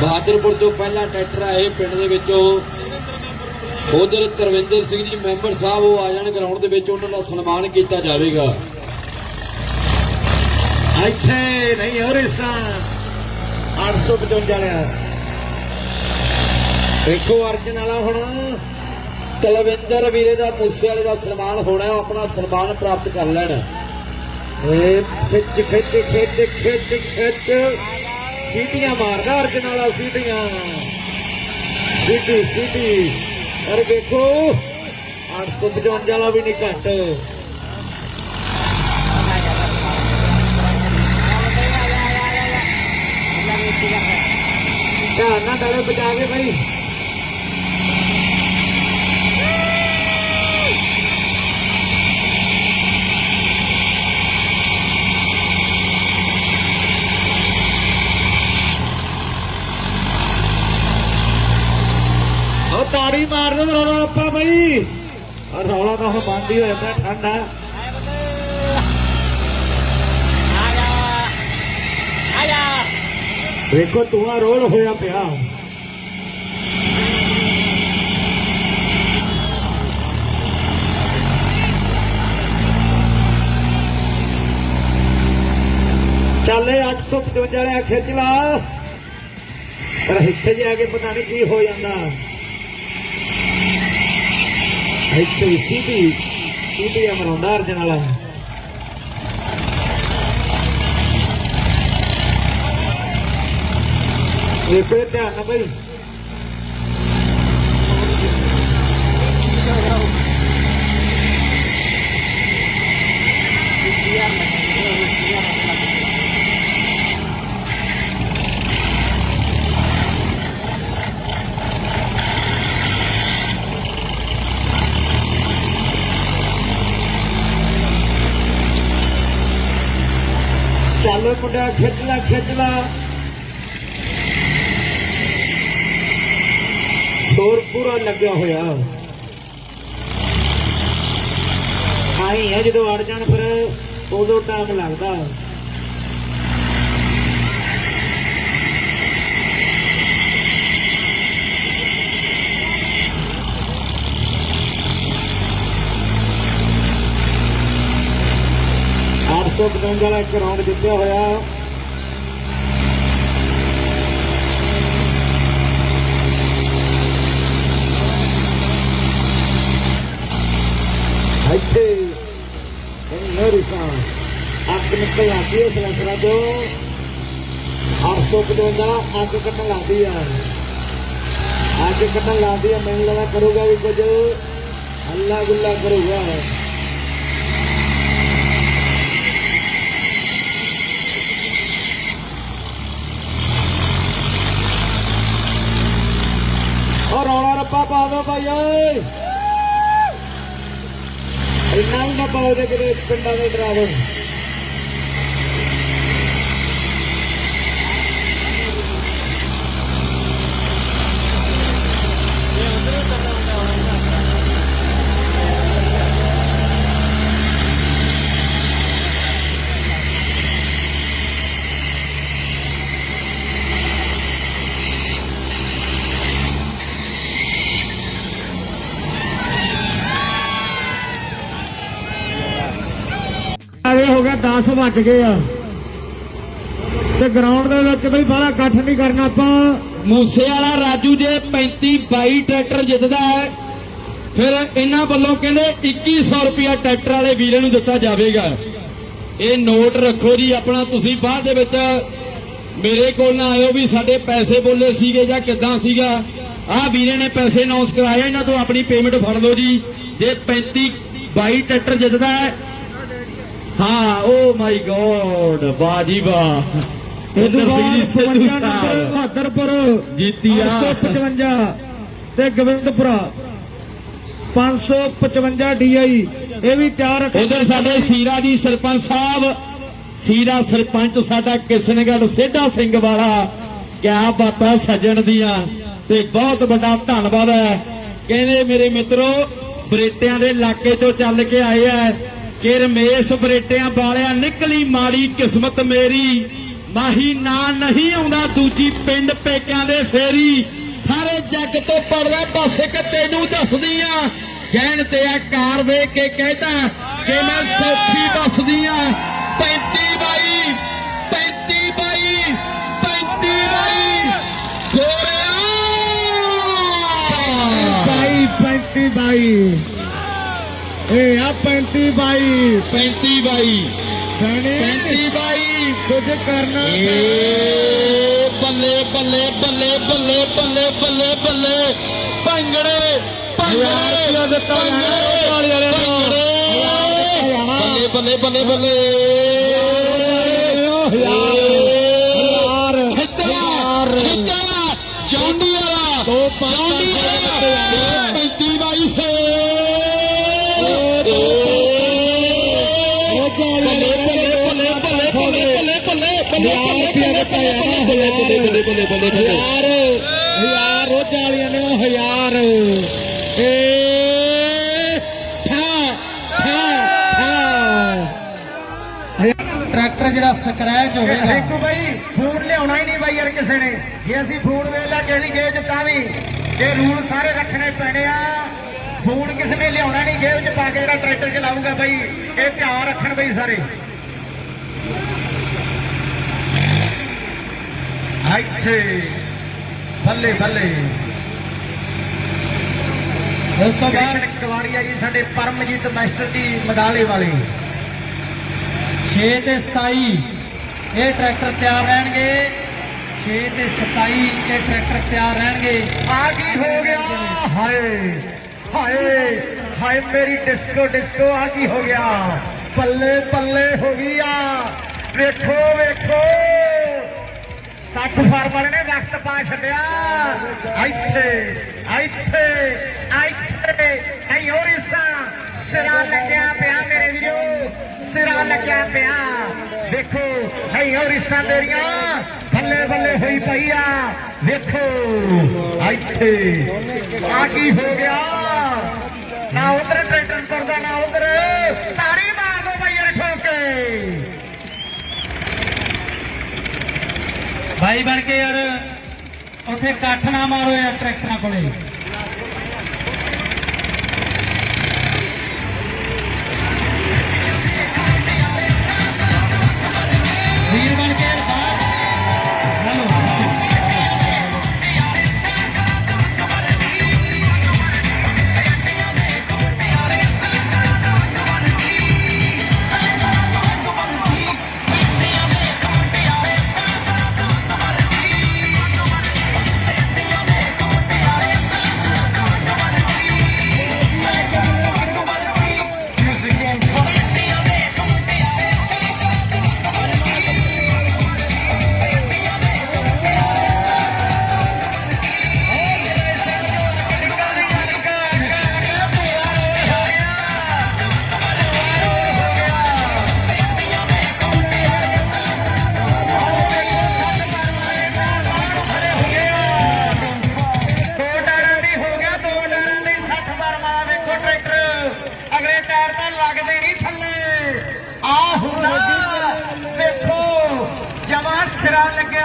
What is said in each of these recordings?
ਬਹਾਦਰਪੁਰ ਤੋਂ ਪਹਿਲਾ ਟਰੈਕਟਰ ਆਏ ਪਿੰਡ ਦੇ ਵਿੱਚੋਂ। ਉਧਰ ਤਰਵਿੰਦਰ ਸਿੰਘ ਜੀ ਮੈਂਬਰ ਸਾਹਿਬ ਉਹ ਆ ਜਾਣ ਗਰਾਊਂਡ ਦੇ ਵਿੱਚ ਉਹਨਾਂ ਦਾ ਸਨਮਾਨ ਕੀਤਾ ਜਾਵੇਗਾ। ਇੱਥੇ ਨਹੀਂ ਹੋ ਰਿਸਾ 855 ਵਾਲਿਆ। ਦੇਖੋ ਅਰਜਨ ਵਾਲਾ ਹੁਣ। ਤਲਵਿੰਦਰ ਵੀਰੇ ਦਾ ਮੂਸੇ ਵਾਲੇ ਦਾ ਸਨਮਾਨ ਹੋਣਾ ਉਹ ਆਪਣਾ ਸਨਮਾਨ ਪ੍ਰਾਪਤ ਕਰ ਲੈਣ। ਇਹ ਖਿੱਚ ਖਿੱਚ ਖਿੱਚ ਖਿੱਚ ਖਿੱਚ। ਸੀਟੀਆਂ ਮਾਰਦਾ ਅਰਜਨ ਵਾਲਾ ਸੀਟੀਆਂ। ਸੀਟੀ। ਸੀਟੀ ਅਰੇ ਦੇਖੋ 855 ਵਾਲਾ ਵੀ ਨਹੀਂ ਘੱਟ। ਧਿਆਨ ਨਾਲ ਡਾਲੇ ਬਚਾ ਕੇ ਭਾਈ ਉਹ ਤਾੜੀ ਮਾਰ ਦੋ ਰੌਲਾ ਆਪਾਂ ਬਈ। ਰੌਲਾ ਤਾਂ ਹੁਣ ਬੰਦ ਹੀ ਹੋ ਜਾਂਦਾ, ਠੰਡਾ ਵੇਖੋ ਧੂਆ ਰੋਲ ਹੋਇਆ ਪਿਆ। ਚੱਲੇ 855 ਵਾਲਿਆ ਖਿੱਚ ਲਾ। ਪਰ ਇੱਥੇ ਜਾ ਕੇ ਪਤਾ ਨਹੀਂ ਕੀ ਹੋ ਜਾਂਦਾ। ਇੱਥੇ ਸੀਟੀ ਸੀਟੀ ਅਮਰਾਉਂਦਾ ਅਰਜਨ ਵਾਲਾ ਦੇਖੋ ਇਹ ਧਿਆਨ ਨਾਲ ਭਾਈ ਚੱਲ ਖਿੱਚ ਲੈ ਖਿੱਚ ਲੈ ਛੋਰ ਪੂਰਾ ਲੱਗਿਆ ਹੋਇਆ। ਆਈ ਹੈ ਜਦੋਂ ਅੜ ਜਾਣ ਫਿਰ ਉਦੋਂ ਟਾਈਮ ਲੱਗਦਾ। ਅੱਠ ਸੌ ਇੱਕ ਰਾਉਂਡ ਜਿੱਤਿਆ ਹੋਇਆ। ਇੱਥੇ ਇਹ ਨਰਿਸਾ ਅੱਗ ਨਿਕਲ ਆਦੀ ਹੈ ਸਲਸਲਾ ਜੋ 855 ਅੱਗ ਕੱਢਣ ਲੱਗਦੀ ਆ। ਅੱਗ ਕੱਢਣ ਲੱਗਦੀ ਆ, ਮੈਨੂੰ ਲੱਗਦਾ ਕਰੂਗਾ ਵੀ ਕੁਝ ਅੱਲਾ ਗੁੱਲਾ ਕਰੂਗਾ ਔਰ ਰੌਲਾ ਰੱਪਾ ਪਾ ਦੋ ਭਾਈ ਓਏ। ਇੰਨਾ ਵੀ ਨਾ ਪਾਓ ਦੇ ਕਿਤੇ ਪਿੰਡਾਂ ਦੇ ਡਰਾ ਦੋ ਹੋ ਗਿਆ 10 ਵੱਜ ਗਏ ਆ। ਤੇ ਗਰਾਊਂਡ ਦੇ ਵਿੱਚ ਬਈ ਬਾਹਲਾ ਇਕੱਠ ਨਹੀਂ ਕਰਨਾ ਆਪਾਂ। ਮੂਸੇ ਵਾਲਾ ਰਾਜੂ ਜੇ 35 22 ਟਰੈਕਟਰ ਜਿੱਤਦਾ ਹੈ, ਫਿਰ ਇਹਨਾਂ ਵੱਲੋਂ ਕਹਿੰਦੇ 2100 ਰੁਪਿਆ ਟਰੈਕਟਰ ਵਾਲੇ ਵੀਰੇ ਨੂੰ ਦਿੱਤਾ ਜਾਵੇਗਾ। ਇਹ ਨੋਟ ਰੱਖੋ ਜੀ ਆਪਣਾ, ਤੁਸੀਂ ਬਾਅਦ ਦੇ ਵਿੱਚ ਮੇਰੇ ਕੋਲ ਨਾ ਆਇਓ ਵੀ ਸਾਡੇ ਪੈਸੇ ਬੋਲੇ ਸੀਗੇ ਜਾਂ ਕਿੱਦਾਂ ਸੀਗਾ। ਆਹ ਵੀਰੇ ਨੇ ਪੈਸੇ ਅਨਾਉਂਸ ਕਰਾਇਆ ਇਹਨਾਂ ਤੋਂ ਆਪਣੀ ਪੇਮੈਂਟ ਫੜ ਲਓ ਜੀ। ਜੇ 35 22 ਟਰੈਕਟਰ ਜਿੱਤਦਾ ਹੈ ਹਾਂ ਓ ਮਾਈ ਗੋਡ ਵਾਹ। ਜੀ ਵਾਹ ਉਧਰ ਸਿੰਘ ਸਿੱਧੂ 55 ਨੰਬਰ ਸਾਹਿਬ ਬਹਾਦਰਪੁਰ ਜੀਤੀਆ। 855 ਤੇ ਗੋਬਿੰਦਪੁਰਾ 555 ਡੀਆਈ ਇਹ ਵੀ ਤਿਆਰ ਰੱਖ। ਉਧਰ ਸਾਡੇ ਸੀਰਾ ਜੀ ਸਰਪੰਚ ਸਾਹਿਬ ਸੀਰਾ ਸਰਪੰਚ ਸਾਡਾ ਕਿਸ਼ਨਗੜ੍ਹ ਸੇਢਾ ਸਿੰਘ ਵਾਲਾ। ਕਿਆ ਬਾਤਾਂ ਸੱਜਣ ਦੀਆਂ। ਤੇ ਬਹੁਤ ਵੱਡਾ ਧੰਨਵਾਦ ਹੈ। ਕਹਿੰਦੇ ਮੇਰੇ ਮਿੱਤਰੋ ਬਰੇਟਿਆਂ ਦੇ ਇਲਾਕੇ ਤੋਂ ਚੱਲ ਕੇ ਆਏ ਆ ਕਿ ਰਮੇਸ਼ ਬਰੇਟਿਆਂ ਵਾਲਿਆ ਨਿਕਲੀ ਮਾੜੀ ਕਿਸਮਤ ਮੇਰੀ। ਮਾਹੀ ਨਾਂ ਨਹੀਂ ਆਉਂਦਾ ਦੂਜੀ ਪਿੰਡ ਪੇਕਿਆਂ ਦੇ ਫੇਰੀ। ਸਾਰੇ ਜੱਗ ਤੋਂ ਪੜਦਾ ਬਸ ਇੱਕ ਤੈਨੂੰ ਦੱਸਦੀ ਆ। ਕਹਿਣ ਤੇ ਆ ਕਾਰ ਵੇਖ ਕੇ ਕਹਿੰਦਾ ਕਿ ਮੈਂ ਸੌਖੀ ਦੱਸਦੀ ਆ। 35 ਬਾਈ 35 ਬਾਈ 35 ਬਾਈ। ਗੋਰਿਆ ਬਾਈ 35 ਬਾਈ। ਇਹ ਆ 35 ਬਾਈ 35 ਬਾਈ। ਜਾਣੇ 35 ਬਾਈ। ਕੁਝ ਕਰਨਾ ਬੱਲੇ ਬੱਲੇ ਬੱਲੇ ਬੱਲੇ ਬੱਲੇ ਬੱਲੇ ਬੱਲੇ। ਭੰਗੜੇ ਭੰਗੜੇ ਦਿੱਤਾ ਵਾਲੇ ਵਾਲੇ। ਬੱਲੇ ਬੱਲੇ ਬੱਲੇ ਬੱਲੇ। ਬੱਲੇ ਬੱਲੇ ਬੱਲੇ ਬੱਲੇ ਬੱਲੇ ਬੱਲੇ ਰੋਜ਼ ਵਾਲੀਆਂ ਨੇ ਉਹ ਹਜ਼ਾਰ ਏ ਠਾ ਠਾ ਠਾ ਟਰੈਕਟਰ ਜਿਹੜਾ ਸਕ੍ਰੈਚ ਹੋ ਗਿਆ। ਬਾਈ, ਫੂਡ ਲਿਆਉਣਾ ਹੀ ਨਹੀਂ ਬਾਈ ਯਾਰ ਕਿਸੇ ਨੇ। ਜੇ ਅਸੀਂ ਫੂਡ ਵੇਲਾ ਕਿਸੇ ਦੀ ਜੇਬ 'ਚ ਤਾਂ ਵੀ। ਇਹ ਰੂਲ ਸਾਰੇ ਰੱਖਣੇ ਪੈਣੇ ਆ, ਫੂਡ ਕਿਸੇ ਨੇ ਲਿਆਉਣਾ ਨਹੀਂ, ਜੇਬ 'ਚ ਪਾ ਕੇ ਜਿਹੜਾ ਟਰੈਕਟਰ ਚਲਾਊਗਾ ਬਾਈ, ਇਹ ਧਿਆਨ ਰੱਖਣ ਬਈ ਸਾਰੇ। ਇੱਥੇ ਬੱਲੇ ਬੱਲੇ। ਉਸ ਤੋਂ ਬਾਅਦ ਕ੍ਰਿਸ਼ਨ ਕੁਮਾਰੀ ਆ ਜੀ ਸਾਡੇ ਪਰਮਜੀਤ ਮਾਸਟਰ ਜੀ ਮਦਾਲੇ ਵਾਲੇ। 6 ਤੇ 27 ਇਹ ਟਰੈਕਟਰ ਤਿਆਰ ਰਹਿਣਗੇ। 6 ਤੇ 27 ਇਹ ਟਰੈਕਟਰ ਤਿਆਰ ਰਹਿਣਗੇ। ਆ ਕੀ ਹੋ ਗਿਆ। ਹਾਏ ਹਾਏ ਹਾਏ ਮੇਰੀ ਡਿਸਕੋ ਡਿਸਕੋ ਆ ਕੀ ਹੋ ਗਿਆ। ਪੱਲੇ ਪੱਲੇ ਹੋ ਗਈ ਆ। ਵੇਖੋ ਵੇਖੋ। 60 ਫਾਰਮਰ ਨੇ ਵਕਤ ਪਾ ਛੱਡਿਆ। ਇੱਥੇ ਇੱਥੇ ਇੱਥੇ। ਐ ਹੋਰਿਸਾ ਸਿਰਾ ਲੱਗਿਆ ਪਿਆ ਮੇਰੇ ਵੀਰੋ। ਸਿਰਾ ਲੱਗਿਆ ਪਿਆ। ਦੇਖੋ ਐ ਹੋਰਿਸਾ ਤੇਰੀਆਂ। ਬੱਲੇ ਬੱਲੇ ਹੋਈ ਪਈ ਆ। ਦੇਖੋ, ਇੱਥੇ। ਆ ਕੀ ਹੋ ਗਿਆ? ਨਾ ਉਧਰ ਟਰੈਕਟਰ ਤੁਰਦਾ, ਨਾ ਉਧਰ। ਭਾਈ ਬਣ ਕੇ ਯਾਰ ਉੱਥੇ ਇਕੱਠ ਨਾ ਮਾਰੋ ਯਾਰ ਟਰੈਕਟਰਾਂ ਕੋਲੇ।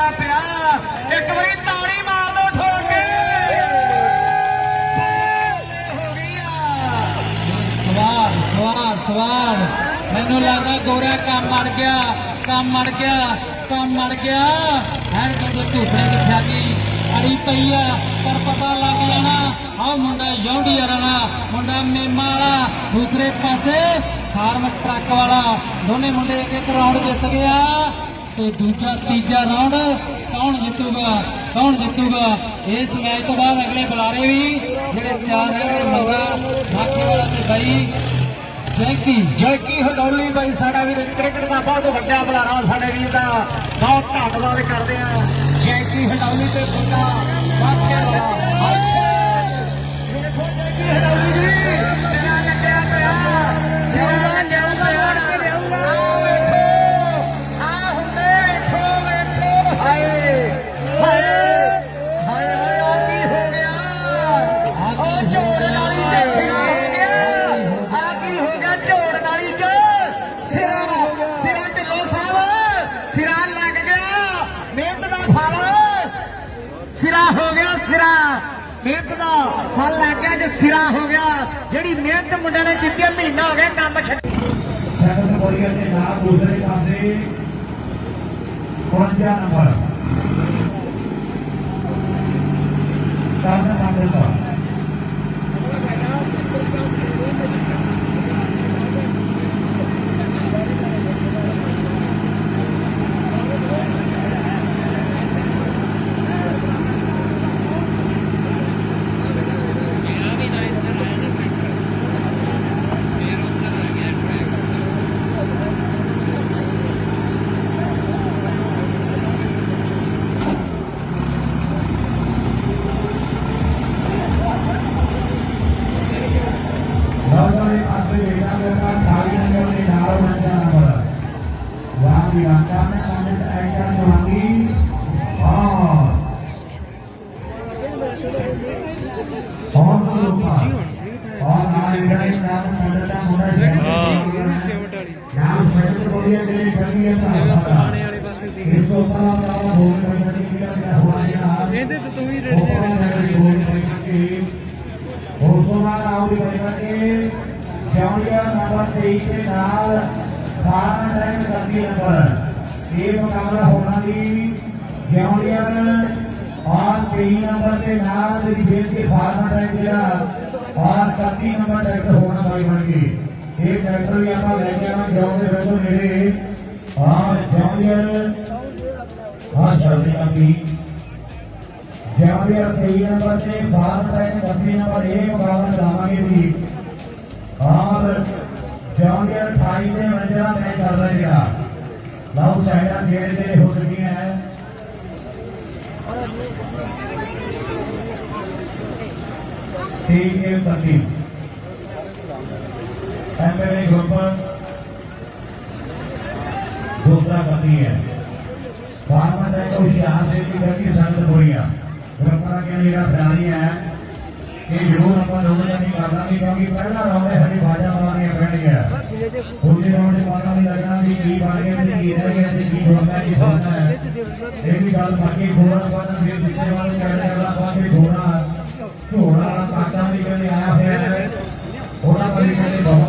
ਸਿਰਾ ਪਿਆ। ਇੱਕ ਵਾਰੀ ਤਾੜੀ ਮਾਰ ਲਓ ਠੋਕ ਕੇ। ਹੋ ਗਈ ਆ। ਸਵਾਰ ਸਵਾਰ ਸਵਾਰ ਮੈਨੂੰ ਲੱਗਦਾ ਗੋਰਾ ਕੰਮ ਮਰ ਗਿਆ, ਕੰਮ ਮਰ ਗਿਆ, ਕੰਮ ਮਰ ਗਿਆ। ਹਰ ਕਦੇ ਝੂਠੇ ਦੀ ਖਿਆਲੀ ਅੜੀ ਪਈ ਆ, ਪਰ ਪਤਾ ਲੱਗ ਜਾਣਾ, ਆਹ ਮੁੰਡਾ ਯੌਂਡੀ ਵਾਲਾ ਮੁੰਡਾ ਮੇਮਾ ਵਾਲਾ, ਦੂਸਰੇ ਪਾਸੇ ਫਾਰਮ ਟਰੱਕ ਵਾਲਾ। ਦੋਨੇ ਮੁੰਡੇ ਇੱਕ ਇੱਕ ਰਾਉਂਡ ਜਿੱਤ ਗਿਆ ਤੇ ਦੂਜਾ ਤੀਜਾ ਰਾਉਂਡ ਕੌਣ ਜਿੱਤੂਗਾ ਕੌਣ ਜਿੱਤੂਗਾ? ਇਸ ਮੈਚ ਤੋਂ ਬਾਅਦ ਅਗਲੇ ਬੁਲਾਰੇ ਵੀ ਜਿਹੜੇ ਤਿਆਰ ਰਹਿਣਗੇ ਮੰਗਾ ਮਾਖੇ ਵਾਲਾ ਤੇ ਬਾਈ ਜੈਕੀ। ਜੈਕੀ ਹਡੌਲੀ ਬਾਈ ਸਾਡਾ ਵੀਰ ਕ੍ਰਿਕਟ ਦਾ ਬਹੁਤ ਵੱਡਾ ਬੁਲਾਰਾ ਸਾਡੇ ਵੀਰ ਦਾ ਬਹੁਤ ਧੰਨਵਾਦ ਕਰਦੇ ਆ ਜੈਕੀ ਹਡੌਲੀ ਤੇ ਮੁੰਡਾ ਬਾਕੀ ਵਾਲਾ। ਦੇਖੋ ਜੈਕੀ ਹਡੌਲੀ ਜੀ। ਮਿਹਨਤ ਨੇ ਕੀਤੀ ਮਹੀਨਾ ਹੋ ਗਿਆ ਕੰਮ ਛੱਡ ਸੈਕੰਡ ਬੋਲੀਅਰ ਦੇ ਨਾਲ ਦੂਸਰੇ ਪਾਸੇ 52 ਨੰਬਰ। ਵਧੀਆ ਜਿਹੜੇ ਚੰਗੀ ਹੈ ਪੁਰਾਣੇ ਵਾਲੇ ਪਾਸੇ ਸੀ। ਇਹਦੇ ਤੋਂ ਤੂੰ ਹੀ ਰੇਟ ਦੇ ਬਹੁਤ ਸੋਹਣਾ ਨਾਮ ਦੀ ਬਣੀ ਕਰਕੇ ਜੌਂਡੀਆ ਨੰਬਰ 23 ਦੇ ਨਾਲ ਫਾਰਮ ਟਾਈਮ ਕਰਦੀ ਨੰਬਰ ਇਹ ਮੁਕਾਬਲਾ ਹੋਣਾ ਸੀ ਜੌਂਡੀਆ ਔਰ 23 ਨੰਬਰ ਦੇ ਨਾਲ ਜਿਹੜੀ ਬੇਨਤੀ ਫਾਰਮ ਟਾਈਮ ਜਿਹੜਾ ਔਰ 31 ਨੰਬਰ ਟਰੈਕਟਰ ਹੋਣਾ ਬਾਈ ਬਣ। ਕੇ ਇਹ ਟਰੈਕਟਰ ਵੀ ਆਪਾਂ ਲੈ ਕੇ जाओगे वैसे मेरे हाँ जाओगे हाँ शर्मी कभी जाओगे सही नंबर से बात है कभी नंबर एक बावन जावांगे भी और जाओगे अठाई से मंजरा मैं कर रहेगा लाउ साइडा धीरे धीरे हो चुकी है ठीक है तकलीफ़ एमएलए ग्रुप दूसरा करती है फार्मा टैग को होशियार से भी करके संत बोलियां ग्रुपरा के लिए खिलाड़ी है कि जरूर अपन लोगों ने करना नहीं क्योंकि पहला राउंड है हरी भाजा मारनी पड़ गया दूसरे राउंड में पता नहीं लगना भी की बन गया की रह गया की होना है की होना है एक भी गल बाकी थोड़ा बहुत फिर पिछले वाले कहने वाला बात भी थोड़ा थोड़ा काटा भी कहने आया है थोड़ा बड़ी कहने बहुत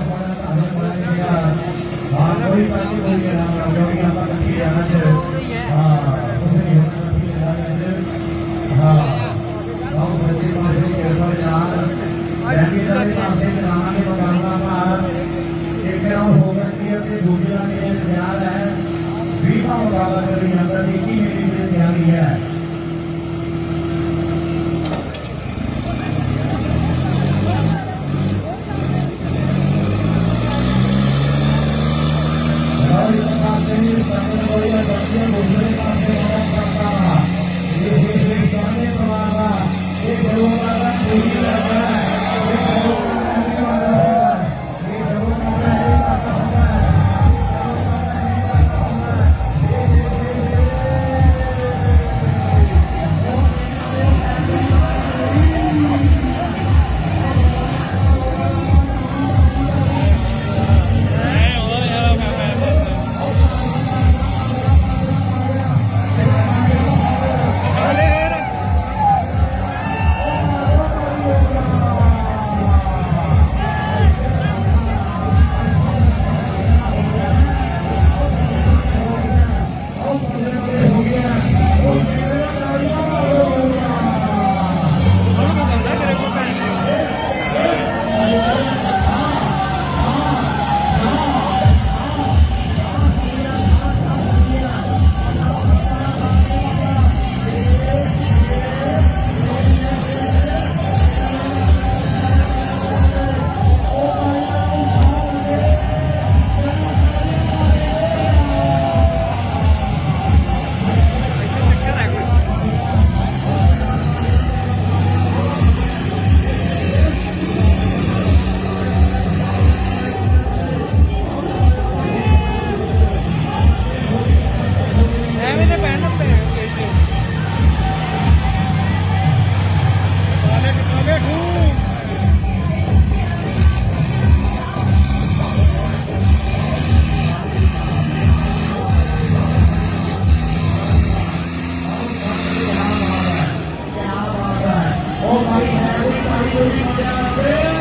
Obrigado.